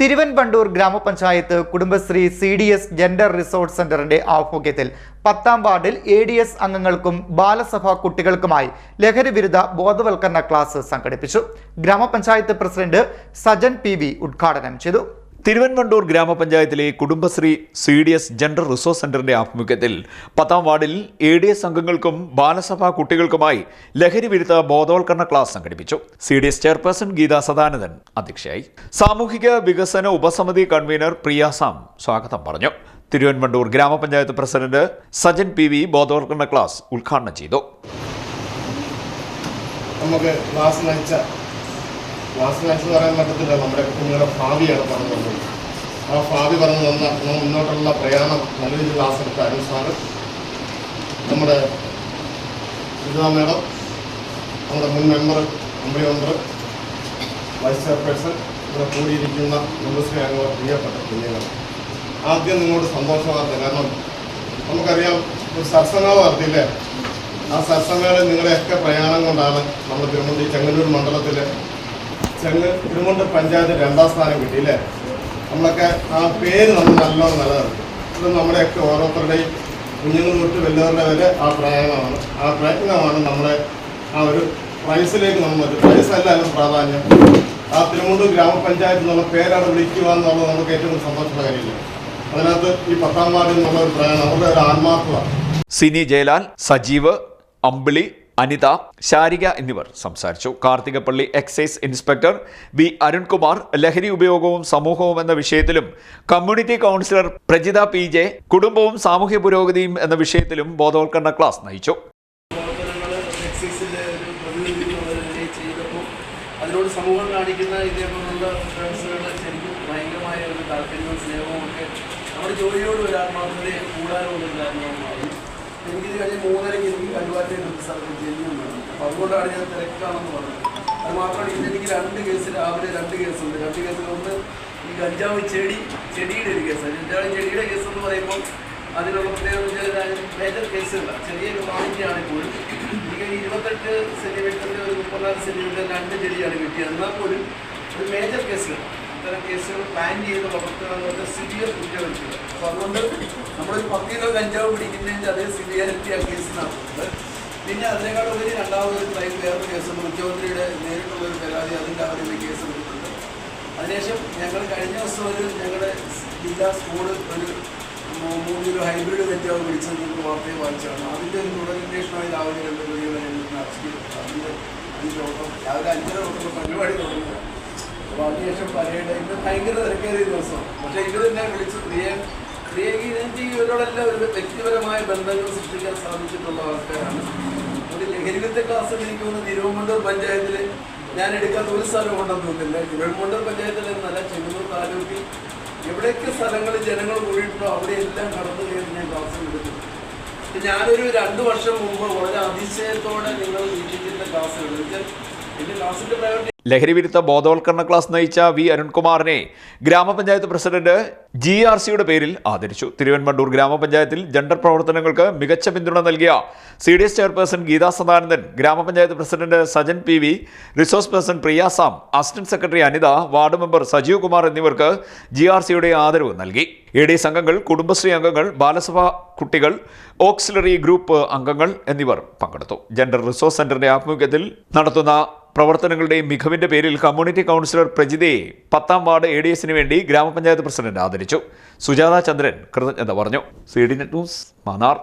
തിരുവൻപണ്ടൂർ ഗ്രാമപഞ്ചായത്ത് Kudumbashree C D S gender resort സെന്ററിന്റെ ആഭിമുഖ്യത്തിൽ പത്താം വാർഡിൽ എ ഡി എസ് അംഗങ്ങൾക്കും ബാലസഭാ കുട്ടികൾക്കുമായി ലഹരി വിരുദ്ധ ബോധവൽക്കരണ ക്ലാസ് സംഘടിപ്പിച്ചു. ഗ്രാമപഞ്ചായത്ത് പ്രസിഡന്റ് സജൻ പി ഉദ്ഘാടനം ചെയ്തു. തിരുവൻവണ്ടൂർ ഗ്രാമപഞ്ചായത്തിലെ Kudumbashree C D S gender resource സെന്ററിന്റെ ആഭിമുഖ്യത്തിൽ പത്താം വാർഡിൽ എ ഡി എസ് അംഗങ്ങൾക്കും ബാലസഭാ കുട്ടികൾക്കുമായി ലഹരി വിരുദ്ധ ബോധവൽക്കരണ ക്ലാസ് സംഘടിപ്പിച്ചു. C D S chairperson Geetha Sadanandan അധ്യക്ഷയായി. സാമൂഹിക വികസന ഉപസമിതി കൺവീനർ പ്രിയാസാം സ്വാഗതം പറഞ്ഞു. തിരുവൻവണ്ടൂർ ഗ്രാമപഞ്ചായത്ത് പ്രസിഡന്റ് സജൻ പി വി ബോധവൽക്കരണ ക്ലാസ് ഉദ്ഘാടനം ചെയ്തു. നമുക്ക് ക്ലാസ് ക്ലാസ് നയിച്ചെന്ന് പറയാൻ പറ്റത്തില്ല. നമ്മുടെ കുഞ്ഞുങ്ങളുടെ ഭാവിയാണ് പറഞ്ഞു തന്നത്. ആ ഭാവി പറഞ്ഞു തന്ന മുന്നോട്ടുള്ള പ്രയാണം നല്ല രീതിയിൽ ക്ലാസ് എടുത്ത അരുൺ സാറ്. നമ്മുടെ വിധുവ മേഡം നമ്മുടെ മുൻ member Ambi member vice chairperson ഇവിടെ കൂടിയിരിക്കുന്ന കുടുംബശ്രീ അംഗങ്ങൾ പ്രിയപ്പെട്ട കുഞ്ഞുങ്ങൾ. ആദ്യം നിങ്ങളോട് സന്തോഷവാർത്ത. കാരണം നമുക്കറിയാം ഒരു സത്സംഗം നടത്തിയില്ലേ? ആ സത്സംഗങ്ങളിൽ നിങ്ങളുടെയൊക്കെ പ്രയാണം കൊണ്ടാണ് നമ്മുടെ തിരുവനന്തപുരം ചെങ്ങന്നൂർ മണ്ഡലത്തിലെ ചെങ്ങ തിരുമുണ്ട് പഞ്ചായത്ത് രണ്ടാം സ്ഥാനം കിട്ടി അല്ലേ നമ്മളൊക്കെ ആ പേര് നമ്മൾ നല്ലോണം നിലനിർത്തും. ഇത് നമ്മുടെയൊക്കെ ഓരോരുത്തരുടെയും കുഞ്ഞുങ്ങൾ തൊട്ട് വലിയവരുടെ വരെ ആ പ്രയത്നമാണ്. ആ പ്രയത്നമാണ് നമ്മുടെ ആ ഒരു പ്രൈസിലേക്ക് നമ്മൾ പ്രൈസ് അതിന് പ്രാധാന്യം. ആ തിരുമുണ്ട് ഗ്രാമപഞ്ചായത്ത് എന്നുള്ള പേരാണ് വിളിക്കുക എന്നുള്ളത് നമുക്ക് ഏറ്റവും സന്തോഷമുള്ള കാര്യമില്ല? അതിനകത്ത് ഈ പത്താം വാർഡിൽ നിന്നുള്ള ഒരു പ്രയാണം അവരുടെ ഒരു ആത്മാർത്ഥത. സിനി ജയലാൽ സജീവ് അമ്പിളി അനിത ശാരിക എന്നിവർ സംസാരിച്ചു. Karthikappally excise inspector V Arunkumar ലഹരി ഉപയോഗവും സമൂഹവും എന്ന വിഷയത്തിലും community counsellor Prajitha P J കുടുംബവും സാമൂഹ്യ പുരോഗതിയും എന്ന വിഷയത്തിലും ബോധവൽക്കരണ ക്ലാസ് നയിച്ചു. അതിനോട് സമൂഹം കാണിക്കുന്ന ഇതേപോലുള്ള ശരിക്കും ഭയങ്കരമായ ഒരു താല്പര്യവും സ്നേഹവും ഒക്കെ നമ്മുടെ ജോലിയോട് കൂടാനുള്ള ഒരു എനിക്കിത് കഴിഞ്ഞ് മൂന്നരയ്ക്ക് എനിക്ക് സ്ഥലത്ത് ജന്യം വേണം അപ്പോൾ അതുകൊണ്ടാണ് ഞാൻ തിരക്കാണെന്ന് പറഞ്ഞത്. അത് മാത്രമല്ല ഇന്ന് എനിക്ക് രണ്ട് കേസ് രാവിലെ രണ്ട് കേസുണ്ട്. രണ്ട് കേസിലൊന്ന് ഈ കഞ്ചാവ് ചെടി ചെടിയുടെ ഒരു കേസാണ്. ഗഞ്ചാവ് ചെടിയുടെ കേസ് എന്ന് പറയുമ്പോൾ അതിനുള്ള പ്രത്യേകത വെച്ചാൽ മേജർ കേസുകളല്ല ചെറിയ ക്വാണ്ടിറ്റിയാണ് ഇപ്പോഴും. എനിക്ക് ഇരുപത്തെട്ട് സെന്റിമീറ്ററിന്റെ ഒരു മുപ്പത്തിനാല് സെന്റിമീറ്റർ രണ്ട് ചെടിയാണ് കിട്ടിയത്. എന്നാൽ പോലും ഒരു മേജർ കേസുകൾ ഇത്തരം കേസുകൾ പ്ലാൻ ചെയ്ത് വളർത്തുക പറഞ്ഞാൽ സിവിയർ കുറ്റകൃത്യം അപ്പോൾ അതുകൊണ്ട് നമ്മളൊരു പത്ത് കിലോ കഞ്ചാവ് പിടിക്കുന്നതിന്റെ അതേ സിവിയറിറ്റി ആ കേസ് നടത്തുന്നത്. പിന്നെ അതിനേക്കാൾ ഉപരി രണ്ടാമതൊരു ക്രൈം വേറൊരു കേസ് മുഖ്യമന്ത്രിയുടെ നേരിട്ടുള്ള ഒരു പരാതി അതിന്റെ അവർ ഇന്ന് കേസ് എടുത്തിട്ടുണ്ട്. അതിനുശേഷം ഞങ്ങൾ കഴിഞ്ഞ ദിവസം ഒരു ഞങ്ങളുടെ ജില്ലാ സ്കൂൾ ഒരു മൂന്ന് കിലോ ഹൈബ്രിഡ് കഞ്ചാവ് പിടിച്ചത് നിങ്ങൾക്ക് വാർത്തയെ വായിച്ചാണ്. അതിന്റെ ഒരു തുടരന്വേഷണമായി രാവിലെ രണ്ട് മണിയോടെ അറസ്റ്റ് ചെയ്തിട്ടുണ്ട് അതിന്റെ അതിന്റെ ഓട്ടം രാവിലെ അഞ്ചര തൊട്ടുള്ള പരിപാടി തുടങ്ങുക അപ്പോൾ അതിനുശേഷം പരേഡ്. ഇന്ന് ഭയങ്കര തിരക്കേറിയ ദിവസം. പക്ഷേ ഇവർ തന്നെ വിളിച്ച്. പ്രിയ പ്രിയക്ക് ഇതിന്റെ ഇവരോടെല്ലാം ഒരു വ്യക്തിപരമായ ബന്ധങ്ങൾ സൃഷ്ടിക്കാൻ സാധിച്ചിട്ടുള്ള ആൾക്കാരാണ്. ഒരു ലഹരിവിരുദ്ധ ക്ലാസ് എനിക്ക് തോന്നുന്നു തിരുവനന്തപുരം പഞ്ചായത്തിൽ ഞാൻ എടുക്കാത്ത ഒരു സ്ഥലം ഉണ്ടെന്ന് തോന്നുന്നില്ല തിരുവനന്തപുരം പഞ്ചായത്തിൽ എന്നല്ല ചെങ്ങന്നൂർ താലൂക്കിൽ എവിടെയൊക്കെ സ്ഥലങ്ങളിൽ ജനങ്ങൾ കൂടിയിട്ടുണ്ടോ അവിടെയെല്ലാം കടന്നു കയറി ഞാൻ ക്ലാസ് എടുത്തിട്ടുണ്ട് ഞാനൊരു രണ്ട് വർഷം മുമ്പ് വളരെ അതിശയത്തോടെ നിങ്ങൾ വീട്ടിന്റെ ക്ലാസ് വെച്ചാൽ എന്റെ ക്ലാസ്സിന്റെ പ്രയോറിറ്റി ലഹരി വിരുദ്ധ ബോധവൽക്കരണ ക്ലാസ് നയിച്ച വി അരുൺകുമാറിനെ ഗ്രാമപഞ്ചായത്ത് പ്രസിഡന്റ് ജി ആർ സിയുടെ പേരിൽ ആദരിച്ചു. തിരുവനന്തപുരം ഗ്രാമപഞ്ചായത്തിൽ ജെൻഡർ പ്രവർത്തനങ്ങൾക്ക് മികച്ച പിന്തുണ നൽകിയ C D S chairperson Geetha Sadanandan grama panchayat president Sajan P V resource person Priya Sam assistant secretary Anitha ward member Sajeev Kumar എന്നിവർക്ക് ജി ആർ സിയുടെ ആദരവ് നൽകി. എ ഡി എസ് അംഗങ്ങൾ കുടുംബശ്രീ അംഗങ്ങൾ ബാലസഭാ കുട്ടികൾ ഓക്സിലറി ഗ്രൂപ്പ് അംഗങ്ങൾ എന്നിവർ പങ്കെടുത്തു. ജെൻഡർ റിസോഴ്സ് സെന്ററിന്റെ ആഭിമുഖ്യത്തിൽ നടത്തുന്ന പ്രവർത്തനങ്ങളുടെ മികവിന്റെ പേരിൽ കമ്മ്യൂണിറ്റി കൗൺസിലർ പ്രജിതയെ പത്താം വാർഡ് എ ഡി എസിന് വേണ്ടി ഗ്രാമപഞ്ചായത്ത് പ്രസിഡന്റ് ആദരിച്ചു. സുജാത ചന്ദ്രൻ കൃതജ്ഞത പറഞ്ഞു. C D net news Mannar.